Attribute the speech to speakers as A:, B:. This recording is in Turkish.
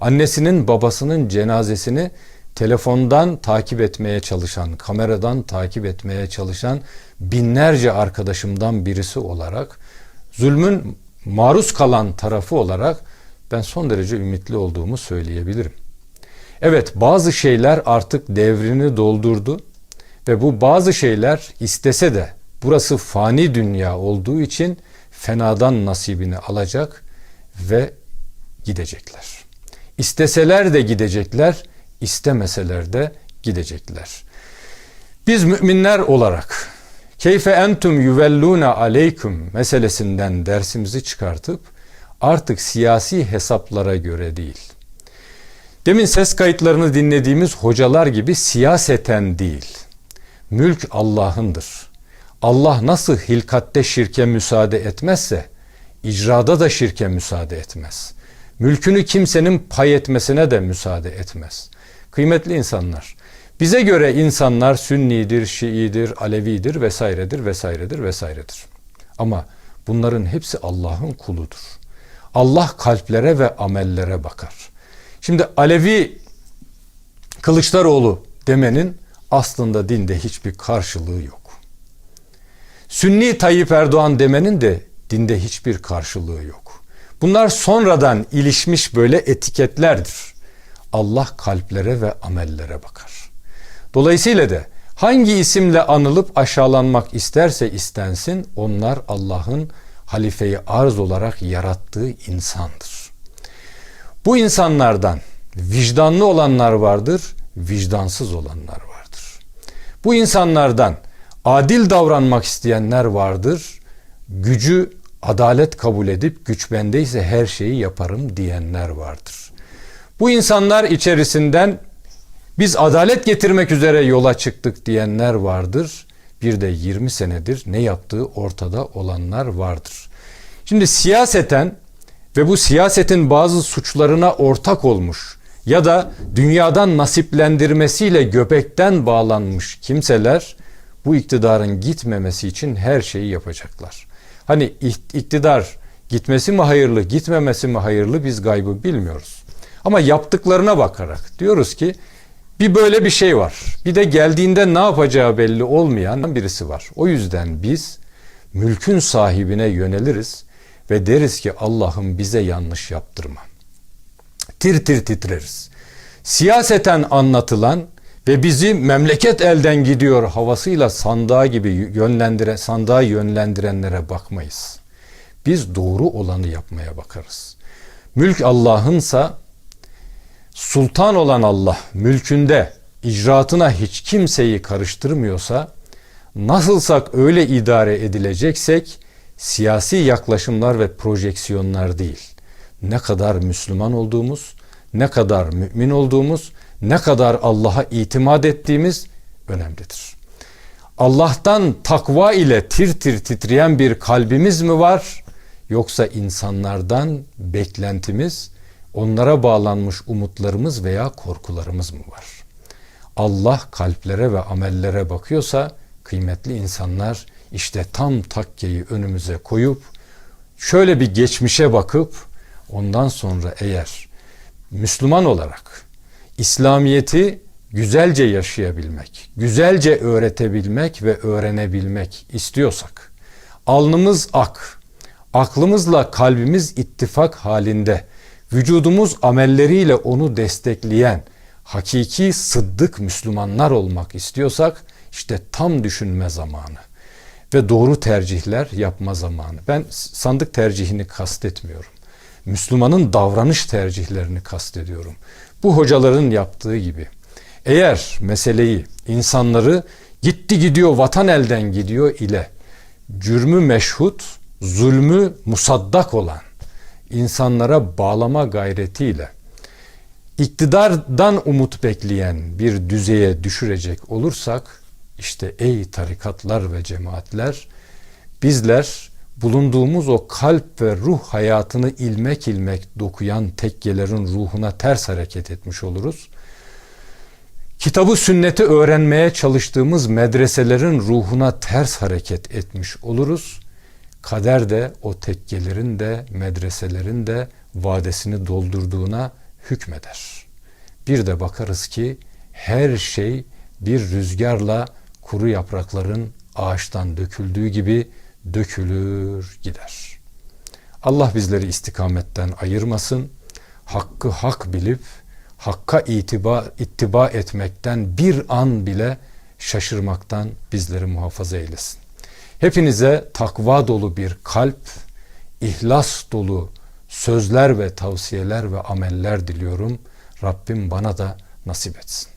A: Annesinin babasının cenazesini telefondan takip etmeye çalışan, kameradan takip etmeye çalışan binlerce arkadaşımdan birisi olarak zulmün maruz kalan tarafı olarak ben son derece ümitli olduğumu söyleyebilirim. Evet bazı şeyler artık devrini doldurdu ve bu bazı şeyler istese de burası fani dünya olduğu için fenadan nasibini alacak ve gidecekler. İsteseler de gidecekler, istemeseler de gidecekler. Biz müminler olarak keyfe entum yuvelluna aleyküm meselesinden dersimizi çıkartıp artık siyasi hesaplara göre değil. Demin ses kayıtlarını dinlediğimiz hocalar gibi siyaseten değil. Mülk Allah'ındır. Allah nasıl hilkatte şirke müsaade etmezse icrada da şirke müsaade etmez. Mülkünü kimsenin pay etmesine de müsaade etmez. Kıymetli insanlar, bize göre insanlar Sünnidir, Şiidir, Alevidir vesairedir vesairedir vesairedir. Ama bunların hepsi Allah'ın kuludur. Allah kalplere ve amellere bakar. Şimdi Alevi Kılıçdaroğlu demenin aslında dinde hiçbir karşılığı yok. Sünni Tayyip Erdoğan demenin de dinde hiçbir karşılığı yok. Bunlar sonradan ilişmiş böyle etiketlerdir. Allah kalplere ve amellere bakar. Dolayısıyla da hangi isimle anılıp aşağılanmak isterse istensin onlar Allah'ın halifeyi arz olarak yarattığı insandır. Bu insanlardan vicdanlı olanlar vardır, vicdansız olanlar vardır. Bu insanlardan adil davranmak isteyenler vardır, gücü adalet kabul edip güç bendeyse her şeyi yaparım diyenler vardır. Bu insanlar içerisinden biz adalet getirmek üzere yola çıktık diyenler vardır. Bir de 20 senedir ne yaptığı ortada olanlar vardır. Şimdi siyaseten ve bu siyasetin bazı suçlarına ortak olmuş ya da dünyadan nasiplendirmesiyle göbekten bağlanmış kimseler bu iktidarın gitmemesi için her şeyi yapacaklar. Hani iktidar gitmesi mi hayırlı, gitmemesi mi hayırlı biz gaybı bilmiyoruz. Ama yaptıklarına bakarak diyoruz ki bir böyle bir şey var. Bir de geldiğinde ne yapacağı belli olmayan birisi var. O yüzden biz mülkün sahibine yöneliriz ve deriz ki Allah'ım bize yanlış yaptırma. Tir tir titreriz. Siyaseten anlatılan ve bizi memleket elden gidiyor havasıyla sandığa gibi yönlendire, sandığa yönlendirenlere bakmayız. Biz doğru olanı yapmaya bakarız. Mülk Allah'ınsa sultan olan Allah mülkünde icraatına hiç kimseyi karıştırmıyorsa nasılsak öyle idare edileceksek siyasi yaklaşımlar ve projeksiyonlar değil. Ne kadar Müslüman olduğumuz, ne kadar mümin olduğumuz, ne kadar Allah'a itimat ettiğimiz önemlidir. Allah'tan takva ile tir tir titreyen bir kalbimiz mi var? Yoksa insanlardan beklentimiz, onlara bağlanmış umutlarımız veya korkularımız mı var? Allah kalplere ve amellere bakıyorsa kıymetli insanlar işte tam takkeyi önümüze koyup şöyle bir geçmişe bakıp ondan sonra eğer Müslüman olarak İslamiyeti güzelce yaşayabilmek, güzelce öğretebilmek ve öğrenebilmek istiyorsak, alnımız ak, aklımızla kalbimiz ittifak halinde, vücudumuz amelleriyle onu destekleyen, hakiki sıddık Müslümanlar olmak istiyorsak, işte tam düşünme zamanı ve doğru tercihler yapma zamanı. Ben sandık tercihini kastetmiyorum. Müslümanın davranış tercihlerini kastediyorum. Bu hocaların yaptığı gibi. Eğer meseleyi, insanları gitti gidiyor, vatan elden gidiyor ile cürmü meşhut, zulmü musaddak olan insanlara bağlama gayretiyle iktidardan umut bekleyen bir düzeye düşürecek olursak işte ey tarikatlar ve cemaatler bizler bulunduğumuz o kalp ve ruh hayatını ilmek ilmek dokuyan tekkelerin ruhuna ters hareket etmiş oluruz. Kitabı sünneti öğrenmeye çalıştığımız medreselerin ruhuna ters hareket etmiş oluruz. Kader de o tekkelerin de medreselerin de vadesini doldurduğuna hükmeder. Bir de bakarız ki her şey bir rüzgarla kuru yaprakların ağaçtan döküldüğü gibi dökülür gider. Allah bizleri istikametten ayırmasın. Hakkı hak bilip hakka itiba, ittiba etmekten bir an bile şaşırmaktan bizleri muhafaza eylesin. Hepinize takva dolu bir kalp, ihlas dolu sözler ve tavsiyeler ve ameller diliyorum. Rabbim bana da nasip etsin.